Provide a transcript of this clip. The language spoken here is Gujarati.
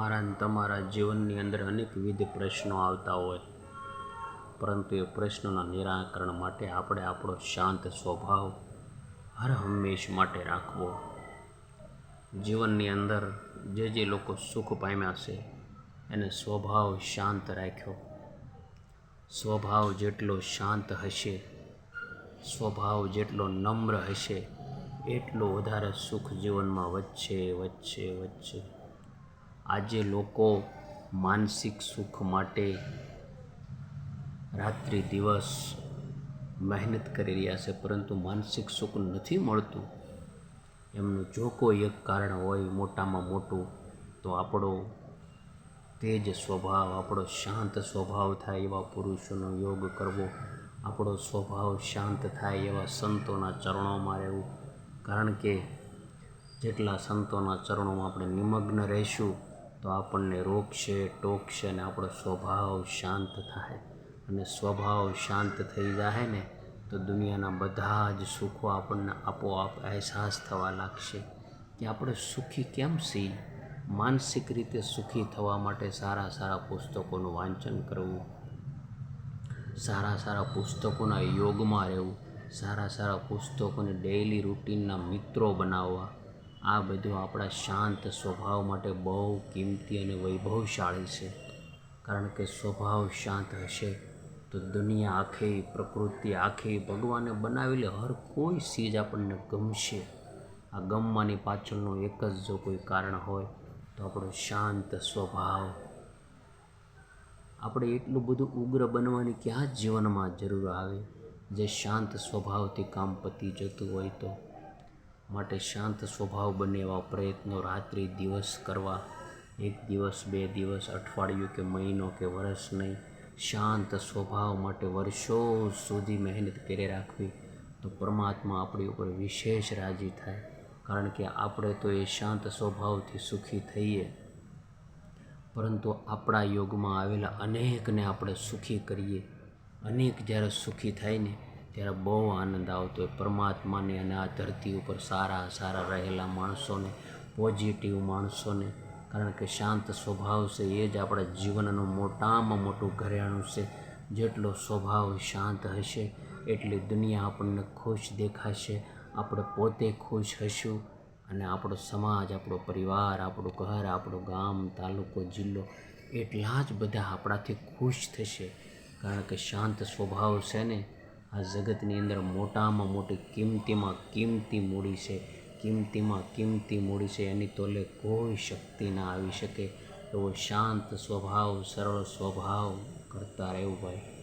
મારા ને તમારા જીવનની અંદર અનેકવિધ પ્રશ્નો આવતા હોય. પરંતુ એ પ્રશ્નોના નિરાકરણ માટે આપણે આપણો શાંત સ્વભાવ હર હંમેશ માટે રાખવો. જીવનની અંદર જે જે લોકો સુખ પામ્યા છે, એને સ્વભાવ શાંત રાખ્યો. સ્વભાવ જેટલો શાંત હશે, સ્વભાવ જેટલો નમ્ર હશે, એટલું વધારે સુખ જીવનમાં વધશે વધશે વધશે. આજે લોકો માનસિક સુખ માટે રાત્રિ દિવસ મહેનત કરી રહ્યા છે, પરંતુ માનસિક સુખ નથી મળતું. એમનું જો કોઈ એક કારણ હોય, મોટામાં મોટું, તો આપણો તેજ સ્વભાવ, આપણો શાંત સ્વભાવ થાય એવા પુરુષોનો યોગ કરવો. આપણો સ્વભાવ શાંત થાય એવા સંતોના ચરણોમાં રહેવું. કારણ કે જેટલા સંતોના ચરણોમાં આપણે નિમગ્ન રહીશું તો આપણને રોકશે ટોકશે અને આપણો સ્વભાવ શાંત થાય. અને સ્વભાવ શાંત થઈ જાય ને તો દુનિયાના બધા જ સુખો આપણને આપોઆપ અહેસાસ થવા લાગશે કે આપણે સુખી કેમ છીએ? માનસિક રીતે સુખી થવા માટે સારા સારા પુસ્તકોનું વાંચન કરવું, સારા સારા પુસ્તકોના યોગમાં રહેવું, સારા સારા પુસ્તકોને ડેઈલી રૂટીનના મિત્રો બનાવવા આ બધું આપણા શાંત સ્વભાવ માટે બહુ કિંમતી અને વૈભવશાળી છે. કારણ કે સ્વભાવ શાંત હશે તો દુનિયા આખી, પ્રકૃતિ આખી ભગવાને બનાવેલી હર કોઈ ચીજ આપણને ગમશે. આ ગમવાની પાછળનું એક જ જો કોઈ કારણ હોય તો આપણો શાંત સ્વભાવ. આપણે એટલું બધું ઉગ્ર બનવાની ક્યાં જ જીવનમાં જરૂર આવે. જે શાંત સ્વભાવથી કામ પતી જતું હોય તો માટે શાંત સ્વભાવ બને એવા પ્રયત્નો રાત્રિ દિવસ કરવા, એક દિવસ, બે દિવસ, અઠવાડિયું કે મહિનો કે વર્ષ નહીં, શાંત સ્વભાવ માટે વર્ષો સુધી મહેનત કરી રાખવી તો પરમાત્મા આપણી ઉપર વિશેષ રાજી થાય. કારણ કે આપણે તો એ શાંત સ્વભાવથી સુખી થઈએ. પરંતુ આપણા યોગમાં આવેલા અનેકને આપણે સુખી કરીએ. અનેક જ્યારે સુખી થાય ને ત્યારે બહુ આનંદ આવતો હોય. પરમાત્માને અને આ ધરતી ઉપર સારા સારા રહેલા માણસોને પોઝિટિવ માણસોને, કારણ કે શાંત સ્વભાવ છે, એ જ આપણા જીવનનું મોટામાં મોટું ઘરેણું છે. જેટલો સ્વભાવ શાંત હશે, એટલી દુનિયા આપણને ખુશ દેખાશે. આપણે પોતે ખુશ હશું અને આપણો સમાજ, આપણો પરિવાર, આપણું ઘર, આપણું ગામ, તાલુકો, જિલ્લો, એટલા જ બધા આપણાથી ખુશ થશે. કારણ કે શાંત સ્વભાવ છે ને આ જગતની અંદર મોટામાં મોટી કિંમતીમાં કિંમતી મૂડી છે. કિંમતીમાં કિંમતી મૂડી છે એની તોલે કોઈ શક્તિ ના આવી શકે. એવો શાંત સ્વભાવ, સરળ સ્વભાવ કરતા રહેવું ભાઈ